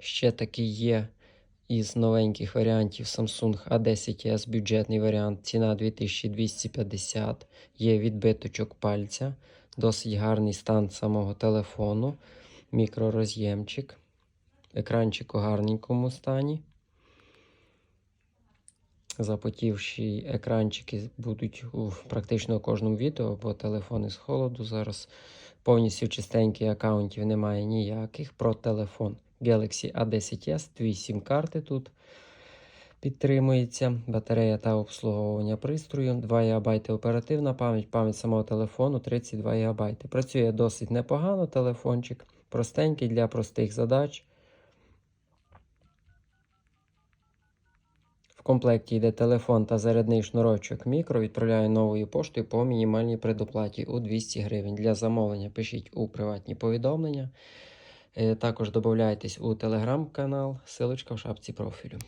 Ще такий є із новеньких варіантів Samsung A10s бюджетний варіант. Ціна 2250. Є відбиточок пальця. Досить гарний стан самого телефону. Мікророз'ємчик. Екранчик у гарненькому стані. Запотівші екранчики будуть у практично кожному відео, бо телефони з холоду зараз повністю чистеньких аккаунтів немає ніяких. Про телефон Galaxy A10s, дві сім-карти тут підтримується. Батарея та обслуговування пристрою, 2 ГБ оперативна пам'ять, пам'ять самого телефону 32 ГБ. Працює досить непогано телефончик, простенький для простих задач. В комплекті йде телефон та зарядний шнурочок мікро. Відправляю новою поштою по мінімальній предоплаті у 200 гривень. Для замовлення пишіть у приватні повідомлення. Е, Також додайтесь у телеграм-канал, силочка в шапці профілю.